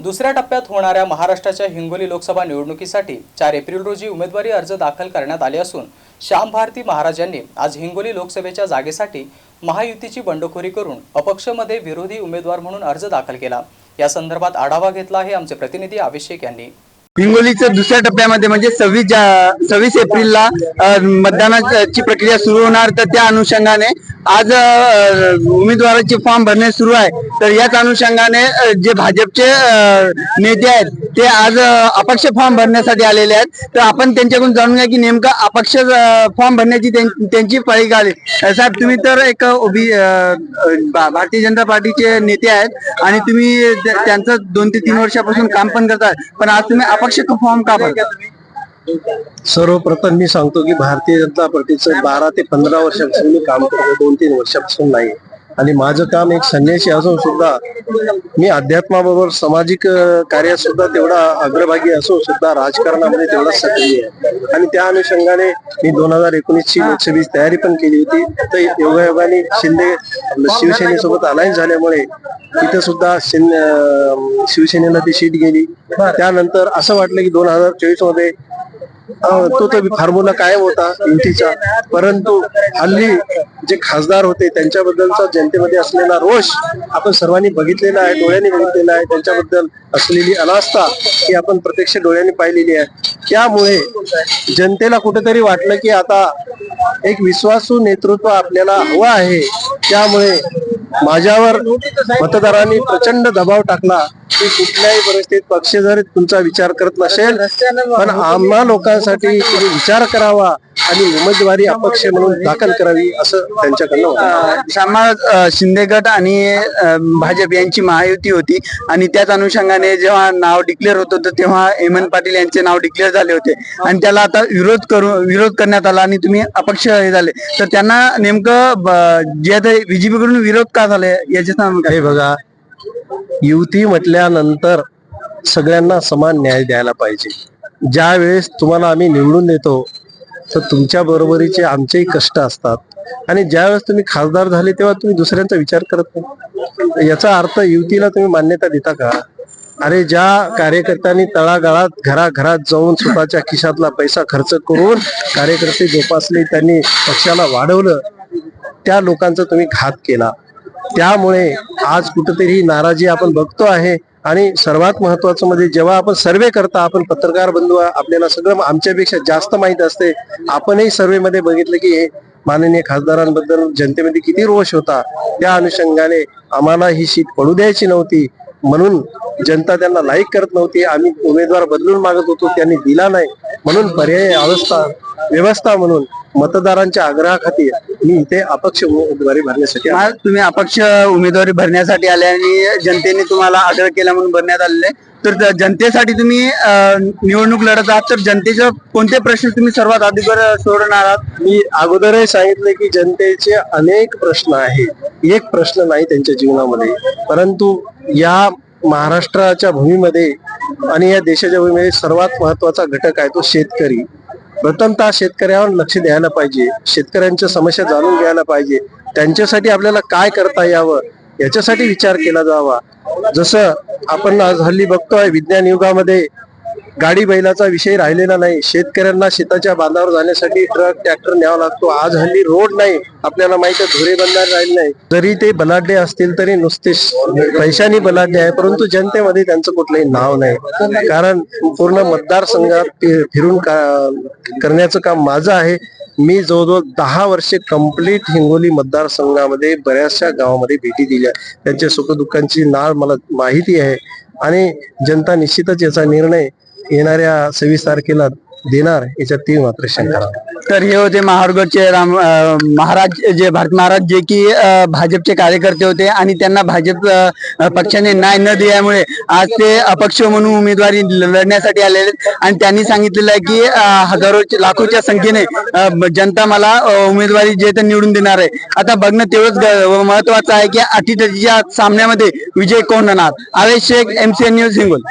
दुसऱ्या टप्प्यात होणाऱ्या महाराष्ट्राच्या हिंगोली लोकसभा निवडणुकीसाठी चार एप्रिल रोजी उमेदवारी अर्ज दाखल करण्यात आले असून श्याम भारती महाराज यांनी आज हिंगोली लोकसभेच्या जागेसाठी महायुतीची बंडखोरी करून अपक्षमध्ये विरोधी उमेदवार म्हणून अर्ज दाखल केला. या संदर्भात आढावा घेतला आहे आमचे प्रतिनिधी अभिषेक यांनी. हिंगोलीच्या दुसऱ्या टप्प्यामध्ये म्हणजे सव्वीस जा- सव्वीस एप्रिलला मतदानाची प्रक्रिया सुरू होणार. तर त्या अनुषंगाने आज उमेदवाराचे फॉर्म भरणे सुरू आहे. तर याच अनुषंगाने जे भाजपचे नेते आहेत ते आज अपक्ष फॉर्म भरण्यासाठी आलेले आहेत. तर आपण त्यांच्याकडून जाणून घ्या की नेमका अपक्ष फॉर्म भरण्याची त्यांची पाळी आली. साहेब तुम्ही तर एक ओबी भारतीय जनता पार्टीचे नेते आहेत आणि तुम्ही त्यांचं दोन ते तीन वर्षापासून काम पण करतात पण आज तुम्ही अपक्ष फॉर्म का सर्वप्रथम मी सांगतो की भारतीय जनता पार्टीचं बारा ते पंधरा वर्षापासून मी काम करतो. दोन तीन वर्षापासून नाही. आणि माझं काम एक संन्यासी असून सुद्धा मी अध्यात्माबरोबर सामाजिक कार्यात सुद्धा तेवढा अग्रभागी असून सुद्धा राजकारणामध्ये तेवढा सक्रिय आहे. आणि त्या अनुषंगाने मी दोन हजार एकोणीसची लोकसभेची तयारी पण केली होती. तर योगायोगाने शिंदे शिवसेनेसोबत अलायन्स झाल्यामुळे तिथे सुद्धा शिवसेनेला ती सीट गेली. त्यानंतर असं वाटलं की दोन हजार चोवीसमध्ये तो तर फार्मुला कायम होता युतीचा. परंतु हल्ली जे खासदार होते त्यांच्याबद्दलचा जनतेमध्ये असलेला रोष आपण सर्वांनी बघितलेला आहे डोळ्यांनी बघितलेला आहे. त्यांच्याबद्दल असलेली अनास्था ही आपण प्रत्यक्ष डोळ्यांनी पाहिलेली आहे. त्यामुळे जनतेला कुठेतरी वाटलं की आता एक विश्वासू नेतृत्व आपल्याला हवं आहे. त्यामुळे माझ्यावर मतदारांनी प्रचंड दबाव टाकला. की कुठल्याही परिस्थितीत पक्ष जर तुमचा विचार करत नसेल पण आम्हा लोकांसाठी तुम्ही विचार करावा आणि उमेदवारी अपक्ष म्हणून दाखल करावी असं त्यांच्याकडनं होतं. श्यामा शिंदे गट आणि भाजप यांची महायुती होती आणि त्याच अनुषंगाने जेव्हा नाव डिक्लेअर होत होतं तेव्हा हेमंत पाटील यांचे नाव डिक्लेअर झाले होते आणि त्याला आता विरोध करू विरोध करण्यात आला आणि तुम्ही अपक्ष हे झाले तर त्यांना नेमकं जे आता बीजेपी कडून विरोध का झाले याचे सांगा काय? हे बघा युती म्हटल्यानंतर सगळ्यांना समान न्याय द्यायला पाहिजे. ज्या वेळेस तुम्हाला आम्ही निवडून देतो तर तुमच्या बरोबरीचे आमचेही कष्ट असतात. आणि ज्यावेळेस तुम्ही खासदार झाले तेव्हा तुम्ही दुसऱ्यांचा विचार करत नाही. याचा अर्थ युतीला तुम्ही मान्यता देता का? अरे ज्या कार्यकर्त्यांनी तळागाळात घराघरात जाऊन स्वतःच्या खिशातला पैसा खर्च करून कार्यकर्ते जोपासले त्यांनी पक्षाला वाढवलं त्या लोकांचा तुम्ही घात केला. त्यामुळे आज कुठेतरी नाराजी आपण बघतो आहे. आणि सर्वात महत्वाचं म्हणजे जेव्हा आपण सर्वे करता आपण पत्रकार बंधू आपल्याला सगळं आमच्यापेक्षा जास्त माहीत असते. आपणही सर्वे मध्ये बघितलं की हे माननीय खासदारांबद्दल जनतेमध्ये किती रोष होता. त्या अनुषंगाने आम्हाला ही सीट पडू द्यायची नव्हती. म्हणून जनता त्यांना लाईक करत नव्हती. आम्ही उमेदवार बदलून मागत होतो. त्यांनी दिला नाही. म्हणून पर्यायी अवस्था व्यवस्था म्हणून मतदारांच्या आग्रहाखातीर मी इथे अपक्ष उमेदवारी भरण्यासाठी आलो. तुम्ही अपक्ष उमेदवारी भरण्यासाठी आले आणि जनतेने तुम्हाला आग्रह केला म्हणून भरण्यात आलेले. तर ज- जनतेसाठी तुम्ही अ, निवडणूक लढत आहात तर जनतेचे कोणते प्रश्न तुम्ही सर्वात अगोदर सोडवणार आहात? मी अगोदरही सांगितले की जनतेचे अनेक प्रश्न आहेत. एक प्रश्न नाही त्यांच्या जीवनामध्ये. परंतु या महाराष्ट्राच्या भूमीमध्ये आणि या देशाच्या भूमीमध्ये सर्वात महत्त्वाचा घटक आहे तो शेतकरी. प्रथमतः शेतकऱ्यावर लक्ष द्यायला पाहिजे. शेतकऱ्यांच्या समस्या जाणून घ्यायला पाहिजे. त्यांच्यासाठी आपल्याला काय करता यावं याच्यासाठी विचार केला जावा. जसं आपण आज हल्ली बघतोय विज्ञान युगामध्ये गाडी बैलाचा विषय राहिलेला नाही. शेतकऱ्यांना शेताच्या बांधावर जाण्यासाठी ट्रक ट्रॅक्टर न्यावा लागतो. आज हल्ली रोड नाही. आपल्याला माहिती आहे धुरे बंधार राहिले नाही. जरी ते बलाढ्य असतील तरी नुसते पैशानी बलाढ्य आहे परंतु जनतेमध्ये त्यांचं कुठलंही नाव नाही. कारण पूर्ण मतदारसंघात फिरून का- करण्याचं काम माझं आहे. मी जवळजवळ दहा वर्षे कंप्लीट हिंगोली मतदारसंघामध्ये बऱ्याचशा गावामध्ये भेटी दिल्या. त्यांच्या सुखदुःखांची नाळ मला माहिती आहे. आणि जनता निश्चितच याचा निर्णय येणाऱ्या सव्वीस तारखेला देणार याच्यात ती मात्र शंका तर हे होते महाराजचे राम महाराज जे भारत महाराज जे की भाजपचे कार्यकर्ते होते आणि त्यांना भाजप पक्षाने न्याय न दिल्यामुळे आज ते अपक्ष म्हणून उमेदवारी लढण्यासाठी आलेले आणि त्यांनी सांगितलेलं आहे की हजारो लाखोच्या संख्येने जनता मला उमेदवारी जे तर निवडून देणार आहे. आता बघणं तेवढंच महत्वाचं आहे की अटीतटीच्या सामन्यामध्ये विजय कोण होणार आवेश शेख एमसीएन न्यूज हिंगोल.